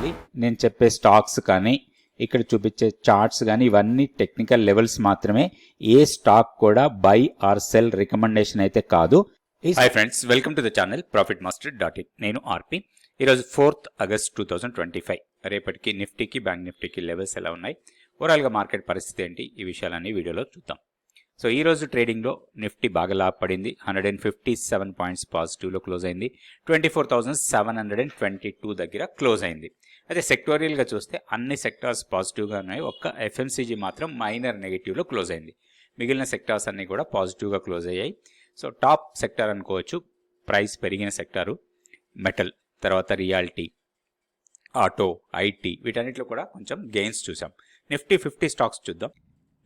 చేయాలి నేను చెప్పే స్టాక్స్ కానీ ఇక్కడ చూపించే చార్ట్స్ కానీ ఇవన్నీ టెక్నికల్ లెవెల్స్ మాత్రమే. ఏ స్టాక్ కూడా బై ఆర్ సెల్ రికమెండేషన్ అయితే కాదు. Hi friends welcome to the channel profit master dot in నేను ఆర్పి. ఈరోజు fourth August two thousand twenty five రేపటికి నిఫ్టీకి బ్యాంక్ నిఫ్టీకి లెవెల్స్ ఎలా ఉన్నాయి? ఓవరాల్గా మార్కెట్ పరిస్థితి ఏంటి? ఈ విషయాలన్నీ వీడియోలో చూద్దాం. సో ఈ రోజు ట్రేడింగ్లో నిఫ్టీ బాగా లాభపడింది. Hundred and fifty seven points పాజిటివ్లో close అయింది. Twenty four thousand seven hundred and twenty two దగ్గర క్లోజ్ అయింది. అయితే సెక్టోరియల్గా చూస్తే అన్ని సెక్టార్స్ పాజిటివ్గా ఉన్నాయి. ఒక్క ఎఫ్ఎంసీజీ మాత్రం మైనర్ నెగిటివ్లో క్లోజ్ అయింది. మిగిలిన సెక్టార్స్ అన్నీ కూడా పాజిటివ్గా క్లోజ్ అయ్యాయి. సో టాప్ సెక్టార్ అనుకోవచ్చు. ప్రైస్ పెరిగిన సెక్టారు. మెటల్ తర్వాత రియాలిటీ ఆటో ఐటీ వీటన్నిటిలో కూడా కొంచెం గెయిన్స్ చూసాం. నిఫ్టీ ఫిఫ్టీ స్టాక్స్ చూద్దాం.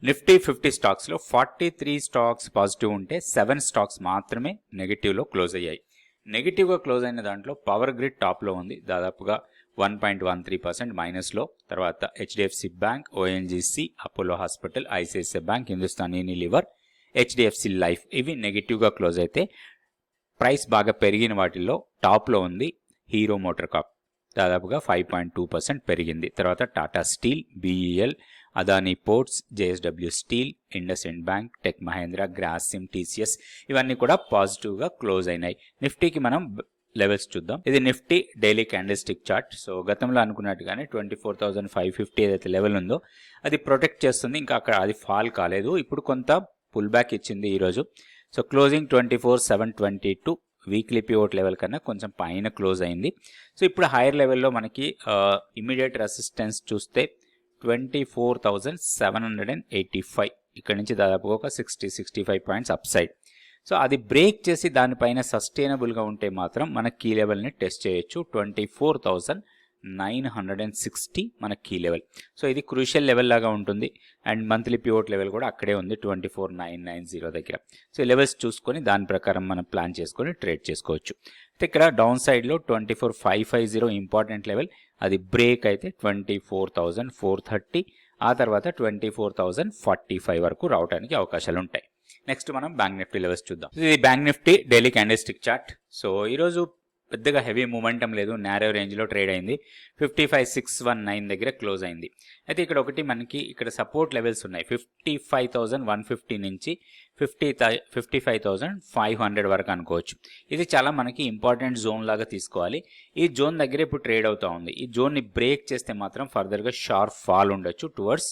నిఫ్టీ ఫిఫ్టీ స్టాక్స్లో ఫార్టీ త్రీ స్టాక్స్ పాజిటివ్ ఉంటే సెవెన్ స్టాక్స్ మాత్రమే నెగిటివ్లో క్లోజ్ అయ్యాయి. నెగిటివ్గా క్లోజ్ అయిన దాంట్లో పవర్ గ్రిడ్ టాప్లో ఉంది. దాదాపుగా one point one three percent మైనస్లో తర్వాత HDFC bank ONGC Apollo hospital ICICI bank Hindustan Unilever HDFC life ఇవి నెగిటివ్గా క్లోజ్ అయితే ప్రైస్ బాగా పెరిగిన వాటిల్లో టాప్లో ఉంది హీరో మోటార్ కాప్ దాదాపుగా ఫైవ్ పాయింట్ టూ పర్సెంట్ పెరిగింది. తర్వాత Tata steel BEL Adani ports JSW steel IndusInd bank tech Mahindra Grasim TCS ఇవన్నీ కూడా పాజిటివ్గా క్లోజ్ అయినాయి. నిఫ్టీకి మనం లెవెల్స్ చూద్దాం. ఇది Nifty daily candlestick chart so గతంలో అనుకున్నట్టుగానే twenty four thousand five fifty ఏదైతే లెవెల్ ఉందో అది ప్రొటెక్ట్ చేస్తుంది. ఇంకా అక్కడ అది ఫాల్ కాలేదు. ఇప్పుడు కొంత పుల్ బ్యాక్ ఇచ్చింది ఈరోజు. So closing twenty four seven twenty two weekly pivot level కన్నా కొంచెం పైన క్లోజ్ అయింది. సో ఇప్పుడు హైయర్ లెవెల్లో మనకి uh, ఇమీడియట్ రెసిస్టెన్స్ చూస్తే twenty four thousand seven hundred and eighty five ఇక్కడ నుంచి దాదాపుగా ఒక sixty sixty five points up side so అది బ్రేక్ చేసి దానిపైన సస్టైనబుల్గా ఉంటే మాత్రం మన కీ లెవెల్ని టెస్ట్ చేయొచ్చు. Twenty four thousand nine hundred and sixty మన కీ లెవెల్ సో ఇది క్రూషియల్ లెవెల్ లాగా ఉంటుంది. అండ్ మంత్లీ పివోట్ లెవెల్ కూడా అక్కడే ఉంది twenty four nine nine zero దగ్గర. సో లెవెల్స్ చూసుకొని దాని ప్రకారం మనం ప్లాన్ చేసుకొని ట్రేడ్ చేసుకోవచ్చు. ఇక్కడ డౌన్ సైడ్లో twenty four five five zero important level అది బ్రేక్ అయితే twenty four thousand four thirty ఆ తర్వాత twenty four thousand forty five వరకు రావడానికి అవకాశాలు ఉంటాయి. నెక్స్ట్ మనం బ్యాంక్ నిఫ్టీ లెవెల్స్ చూద్దాం. ఇది bank Nifty daily candlestick chart so ఈరోజు పెద్దగా హెవీ మూమెంటం లేదు నేరో రేంజ్లో ట్రేడ్ అయింది. Fifty five six one nine దగ్గర క్లోజ్ అయింది. అయితే ఇక్కడ ఒకటి మనకి ఇక్కడ సపోర్ట్ లెవెల్స్ ఉన్నాయి. Fifty five thousand one fifty నుంచి fifty fifty five thousand five hundred వరకు అనుకోవచ్చు. ఇది చాలా మనకి ఇంపార్టెంట్ జోన్ లాగా తీసుకోవాలి. ఈ జోన్ దగ్గర ఇప్పుడు ట్రేడ్ అవుతా ఉంది. ఈ జోన్ని బ్రేక్ చేస్తే మాత్రం ఫర్దర్గా షార్ప్ ఫాల్ ఉండొచ్చు టువర్డ్స్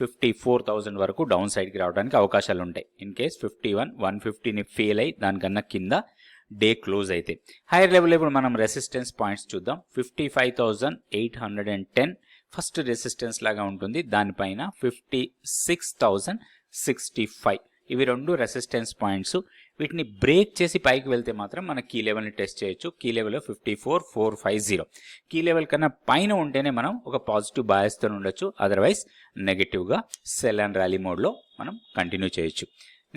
ఫిఫ్టీ ఫోర్ థౌజండ్ వరకు డౌన్ సైడ్కి రావడానికి అవకాశాలు ఉంటాయి. In case fifty one one ఫిఫ్టీని fail అయ్యి దానికన్నా కింద డే క్లోజ్ అయితే. హైయర్ లెవెల్ ఇప్పుడు మనం రెసిస్టెన్స్ పాయింట్స్ చూద్దాం. Fifty five thousand eight hundred and ten first resistance లాగా ఉంటుంది. దానిపైన fifty six thousand sixty five ఇవి రెండు రెసిస్టెన్స్ పాయింట్స్ వీటిని బ్రేక్ చేసి పైకి వెళ్తే మాత్రం మన కీ లెవెల్ని టెస్ట్ చేయొచ్చు. Key level fifty four four five zero key level కన్నా పైన ఉంటేనే మనం ఒక పాజిటివ్ బయాస్తో ఉండొచ్చు. అదర్వైజ్ నెగిటివ్గా సెల్ అండ్ ర్యాలీ మోడ్లో మనం కంటిన్యూ చేయొచ్చు.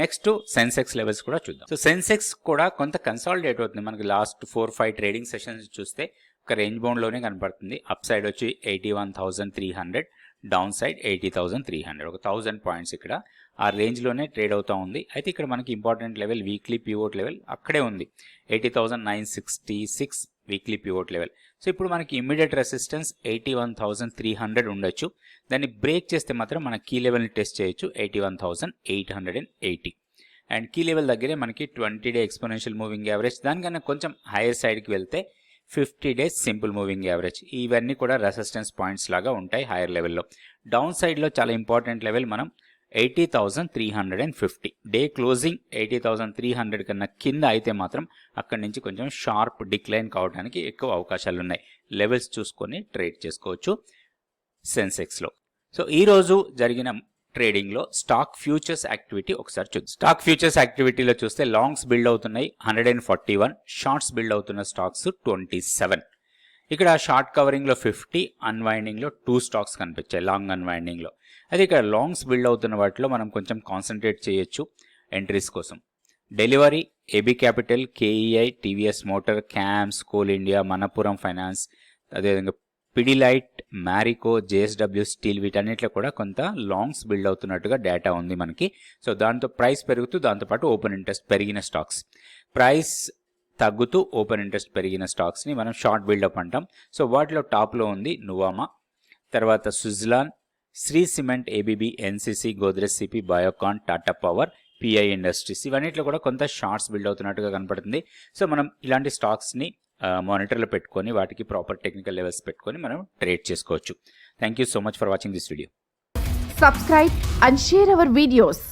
నెక్స్ట్ సెన్సెక్స్ లెవెల్స్ కూడా చూద్దాం. సో సెన్సెక్స్ కూడా కొంత కన్సాలిడేట్ అవుతుంది. మనకి last four five trading sessions చూస్తే ఒక రేంజ్ బౌండ్లోనే కనపడుతుంది. అప్ సైడ్ వచ్చి eighty one thousand three hundred down side eighty thousand three hundred ఒక థౌసండ్ పాయింట్స్ ఇక్కడ. ఆ రేంజ్లోనే ట్రేడ్ అవుతూ ఉంది. అయితే ఇక్కడ మనకి important level weekly pivot level అక్కడే ఉంది. Eighty thousand nine sixty six weekly pivot level so ఇప్పుడు మనకి immediate resistance eighty one thousand three hundred ఉండొచ్చు. దాన్ని బ్రేక్ చేస్తే మాత్రం మన కీ లెవెల్ని టెస్ట్ చేయొచ్చు eighty one thousand eight hundred and eighty and key level దగ్గరే మనకి twenty day exponential moving average దానికన్నా కొంచెం హైయర్ సైడ్కి వెళ్తే fifty days simple moving average ఇవన్నీ కూడా రెసిస్టెన్స్ పాయింట్స్ లాగా ఉంటాయి హైయర్ లెవెల్లో డౌన్ సైడ్లో చాలా ఇంపార్టెంట్ లెవెల్ మనం eighty thousand three hundred and fifty. Day closing eighty thousand three hundred కన్నా కింద అయితే మాత్రం అక్కడి నుంచి కొంచెం షార్ప్ డిక్లైన్ కావడానికి ఎక్కువ అవకాశాలు ఉన్నాయి. లెవెల్స్ చూసుకొని ట్రేడ్ చేసుకోవచ్చు సెన్సెక్స్లో సో ఈరోజు జరిగిన ట్రేడింగ్లో స్టాక్ ఫ్యూచర్స్ యాక్టివిటీ ఒకసారి చూద్దాం. స్టాక్ ఫ్యూచర్స్ యాక్టివిటీలో చూస్తే లాంగ్స్ బిల్డ్ అవుతున్నాయి hundred and forty one shorts build అవుతున్న స్టాక్స్ ట్వంటీ సెవెన్ ఇక్కడ షార్ట్ కవరింగ్లో ఫిఫ్టీ అన్వైండింగ్లో టూ స్టాక్స్ కనిపించాయి లాంగ్ అన్వైండింగ్లో. అయితే ఇక్కడ లాంగ్స్ బిల్డ్ అవుతున్న వాటిలో మనం కొంచెం కాన్సన్ట్రేట్ చేయొచ్చు ఎంట్రీస్ కోసం. Delivery AB Capital KEI TVS Motor CAMS Coal India Manappuram Finance అదేవిధంగా పిడిలైట్ మ్యారికో జేఎస్డబ్ల్యూ స్టీల్ వీటన్నిటిలో కూడా కొంత లాంగ్స్ బిల్డ్ అవుతున్నట్టుగా డేటా ఉంది మనకి. సో దాంతో ప్రైస్ పెరుగుతూ దాంతోపాటు ఓపెన్ ఇంట్రెస్ట్ పెరిగిన స్టాక్స్. ప్రైస్ తగ్గుతూ ఓపెన్ ఇంట్రెస్ట్ పెరిగిన స్టాక్స్ని మనం షార్ట్ బిల్డప్ అంటాం. సో వాటిలో టాప్లో ఉంది నువామా తర్వాత Suzlon Shree Cement ABB NCC Godrej CP Biocon Tata Power PI Industries ఇవన్నిట్లో కూడా కొంత షార్ట్స్ బిల్డ్ అవుతున్నట్టుగా కనపడుతుంది. సో మనం ఇలాంటి స్టాక్స్ని మానిటర్లో పెట్టుకొని వాటికి ప్రాపర్ టెక్నికల్ లెవెల్స్ పెట్టుకొని మనం ట్రేడ్ చేసుకోవచ్చు. Thank you so much for watching this video. Subscribe and share our videos